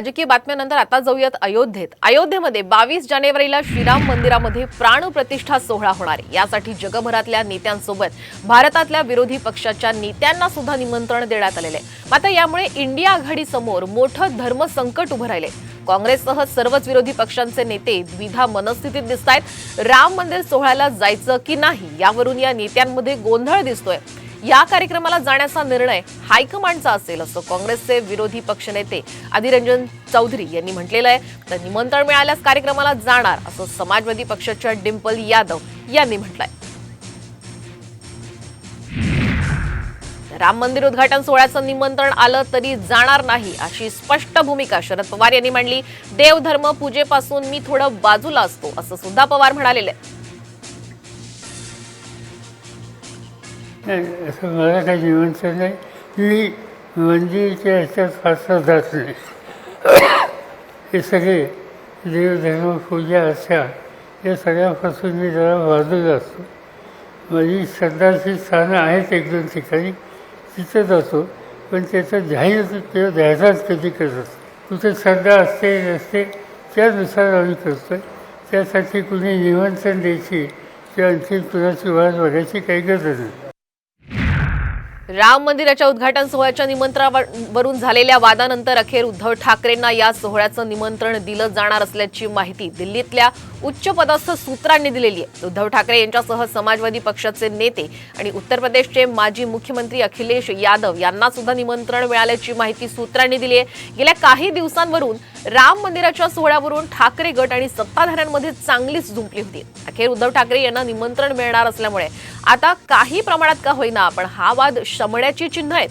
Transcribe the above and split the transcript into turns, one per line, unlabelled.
राजकीय बातम्यानंतर आता जाऊयात अयोध्येत. अयोध्येमध्ये बावीस जानेवारीला श्रीराम मंदिरामध्ये प्राणप्रतिष्ठा सोहळा होणार आहे. यासाठी जगभरातल्या नेत्यांसोबत भारतातल्या विरोधी पक्षाच्या नेत्यांना सुद्धा निमंत्रण देण्यात आलेलं आहे. मात्र यामुळे इंडिया आघाडीसमोर मोठं धर्मसंकट उभं राहिले काँग्रेससह सर्वच विरोधी पक्षांचे नेते द्विधा मनस्थितीत दिसत आहेत राम मंदिर सोहळ्याला जायचं की नाही यावरून या नेत्यांमध्ये गोंधळ दिसतोय. या कार्यक्रमाला जाण्याचा निर्णय हायकमांडचा असेल असं काँग्रेसचे विरोधी पक्षनेते अधिरंजन चौधरी यांनी म्हटलेलं आहे. तर निमंत्रण मिळाल्यास कार्यक्रमाला जाणार असं समाजवादी पक्षाच्या डिंपल यादव यांनी म्हटलंय. राम मंदिर उद्घाटन सोहळ्याचं निमंत्रण आलं तरी जाणार नाही अशी स्पष्ट भूमिका शरद पवार यांनी मांडली. देवधर्म पूजेपासून मी थोडं बाजूला असतो असं सुद्धा पवार म्हणालेले
असं मला काही निमंत्रण नाही मी मंदिरच्या ह्याच्यात फारसा जात नाही. हे सगळे देवधर्म पूजा अशा या सगळ्यापासून मी जरा बाजूला असतो. माझी श्रद्धाची स्थानं आहेत एक दोन ठिकाणी तिथं जातो पण त्याचं ध्यान किंवा ध्यानाच कधी करत असतो. कुठे श्रद्धा असते नसते त्यानुसार आम्ही करतो त्यासाठी कुणी निमंत्रण द्यायची किंवा आणखी कुणाची वाट बघायची काही गरज नाही.
राम मंदिराच्या उद्घाटन सोहळ्याच्या निमंत्रणावरून झालेल्या वादानंतर अखेर उद्धव ठाकरेंना या सोहळ्याचं निमंत्रण दिलं जाणार असल्याची माहिती दिल्लीतल्या उच्च पदस्थ सूत्रांनी दिलेली आहे. उद्धव ठाकरे यांच्यासह समाजवादी पक्षाचे नेते आणि उत्तर प्रदेशचे माजी मुख्यमंत्री अखिलेश यादव यांना सुद्धा निमंत्रण मिळाल्याची माहिती सूत्रांनी दिली आहे. गेल्या काही दिवसांवरून राम मंदिराच्या सोहळ्यावरून ठाकरे गट आणि सत्ताधाऱ्यांमध्ये चांगलीच झुंपली होती. अखेर उद्धव ठाकरे यांना निमंत्रण मिळणार असल्यामुळे आता काही प्रमाणात का होईना पण हा वाद शमण्याची चिन्ह आहेत.